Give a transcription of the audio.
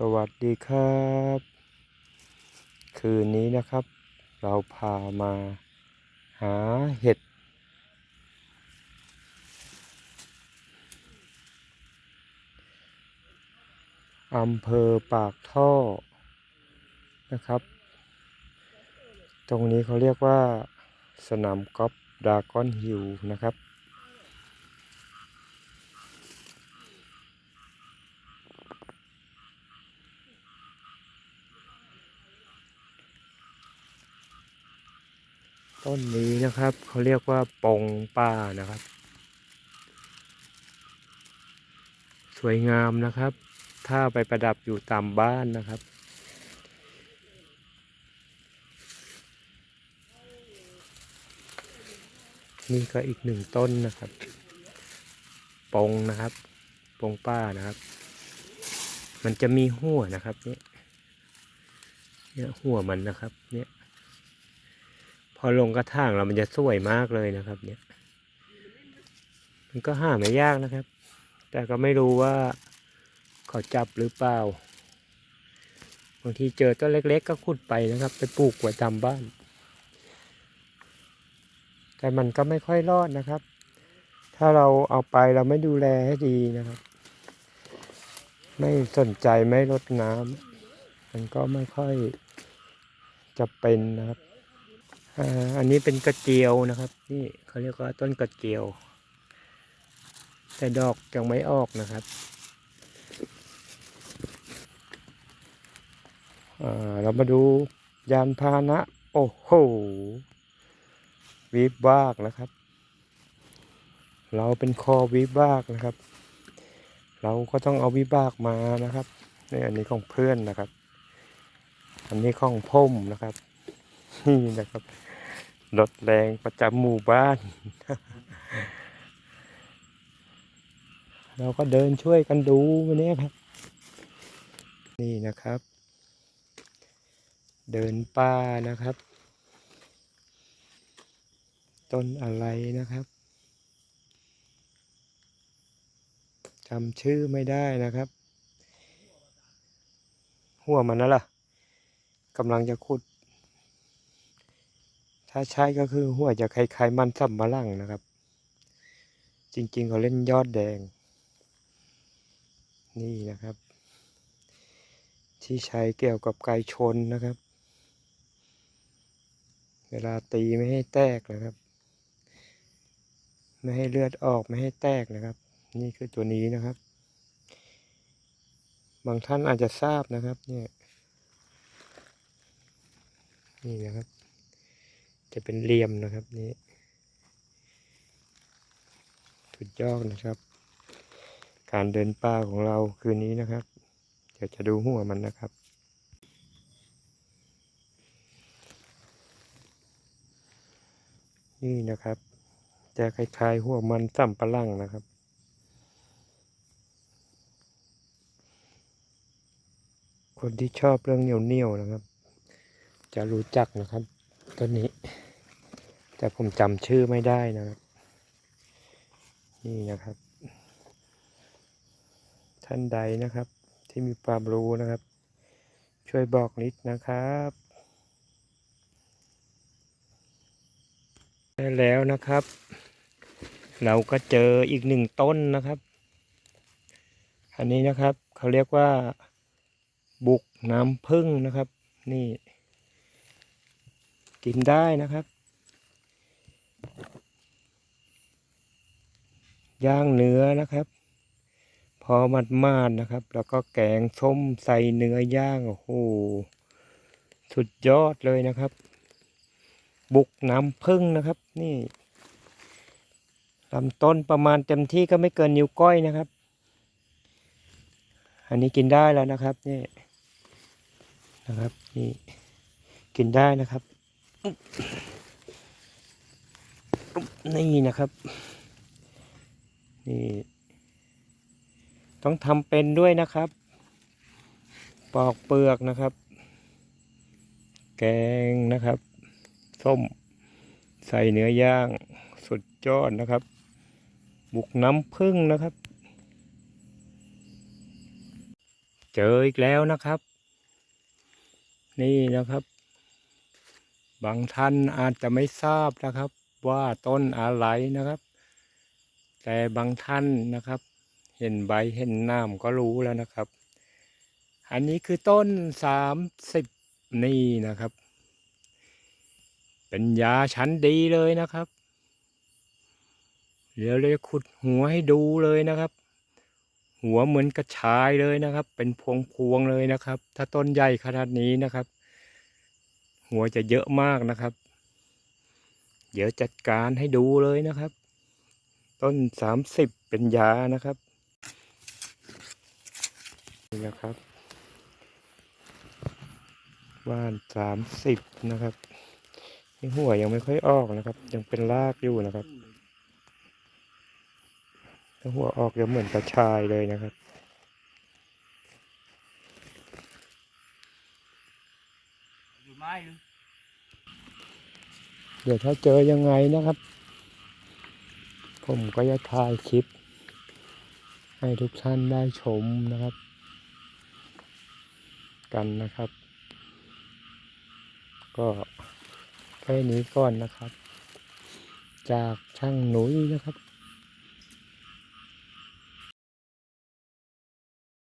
สวัสดีครับ คืนนี้นะครับ เราพามาหาเห็ด อำเภอปากท่อนะครับ ตรงนี้เขาเรียกว่าสนามกอล์ฟดากอนฮิลนะครับ ต้นนี้นะครับเขาเรียกว่าปงป้านะครับ สวยงามนะครับ ถ้าไปประดับอยู่ตามบ้านนะครับ นี่ก็อีกหนึ่งต้นนะครับ ปงนะครับ ปงป้านะครับ มันจะมีหัวนะครับเนี่ยเนี่ยหัวมันนะครับเนี่ย อลงกระถางเรามันจะสวยมากเลยนะครับ เนี่ย มันก็หาไม่ยากนะครับ แต่ก็ไม่รู้ว่าเขาจับหรือเปล่าบางทีเจอต้นเล็ก ๆ ก็ขุดไปนะครับ ไปปลูกไว้ตามบ้าน แต่มันก็ไม่ค่อยรอดนะครับ ถ้าเราเอาไปเราไม่ดูแลให้ดีนะครับ ไม่สนใจไม่รดน้ำมันก็ไม่ค่อยจะเป็นนะครับ อันนี้เป็นกระเจียวนะครับ นี่เขาเรียกว่าต้นกระเจียว แต่ดอกยังไม่ออกนะครับอ่าเรามาดูยานพาหนะ โอ้โหวิบากนะครับ เราเป็นคอวิบากนะครับ เราก็ต้องเอาวิบากมานะครับนี่อันนี้ของเพื่อนนะครับ อันนี้ของพ่มนะครับ นี่นะครับ รถแรงประจำหมู่บ้าน เราก็เดินช่วยกันดูวันนี้ครับ นี่นะครับ เดินป่านะครับ ต้นอะไรนะครับจำชื่อไม่ได้นะครับ หัวมันนั่นล่ะกำลังจะขุด ถ้าใช่ก็คือหัวจะคล้ายๆมันสับมะลังนะครับ จริงๆเขาเล่นยอดแดง นี่นะครับ ที่ใช้เกี่ยวกับไก่ชนนะครับ เวลาตีไม่ให้แตกนะครับ ไม่ให้เลือดออกไม่ให้แตกนะครับ นี่คือตัวนี้นะครับ บางท่านอาจจะทราบนะครับเนี่ยนี่นะครับ จะเป็นเหลี่ยมนะครับนี่สุดยอดนะครับ การเดินป่าของเราคืนนี้นะครับ เดี๋ยวจะดูหัวมันนะครับนี่นะครับ จะคล้ายๆหัวมันสัมปะลังนะครับ คนที่ชอบเรื่องเหนียวๆนะครับ จะรู้จักนะครับต้นนี้ แต่ผมจำชื่อไม่ได้นะครับ นี่นะครับ ท่านใดนะครับ ที่มีความรู้นะครับ ช่วยบอกนิดนะครับได้แล้วนะครับ เราก็เจออีกหนึ่งต้นนะครับ อันนี้นะครับเขาเรียกว่าบุกน้ำผึ้งนะครับ นี่ กินได้นะครับ ย่างเนื้อนะครับ พอมัดมาดนะครับ แล้วก็แกงส้มใส่เนื้อย่างโอ้โหสุดยอดเลยนะครับ บุกน้ำผึ้งนะครับ นี่ลำต้นประมาณเต็มที่ก็ไม่เกินนิ้วก้อยนะครับ อันนี้กินได้แล้วนะครับนี่นะครับนี่กินได้นะครับนี่นะครับ นี่ ต้องทำเป็นด้วยนะครับ ปอกเปลือกนะครับ แกงนะครับ ส้ม ใส่เนื้อย่างสุดยอดนะครับ บุกน้ำผึ้งนะครับ เจออีกแล้วนะครับ นี่นะครับ บางท่านอาจจะไม่ทราบนะครับ ว่าต้นอะไรนะครับ แต่บางท่านนะครับ เห็นใบเห็นน้ำก็รู้แล้วนะครับ อันนี้คือต้นสามสิบนี่นะครับ เป็นยาชั้นดีเลยนะครับ เดี๋ยวเราจะขุดหัวให้ดูเลยนะครับ หัวเหมือนกระชายเลยนะครับ เป็นพวงพวงๆเลยนะครับ ถ้าต้นใหญ่ขนาดนี้นะครับ หัวจะเยอะมากนะครับ เดี๋ยวจัดการให้ดูเลยนะครับ ต้นสามสิบเป็นยานะครับนี่นะครับว่านสามสิบนะครับนี่หัวยังไม่ค่อยออกนะครับ ยังเป็นรากอยู่นะครับถ้าหัวออกจะเหมือนกระชายเลยนะครับอยู่ไม้หรือเดี๋ยวถ้าเจอยังไงนะครับ ผมก็จะถ่ายคลิป ให้ทุกท่านได้ชมนะครับ กันนะครับ ก็แค่นี้ก่อนนะครับ จากช่างหนุยนะครับ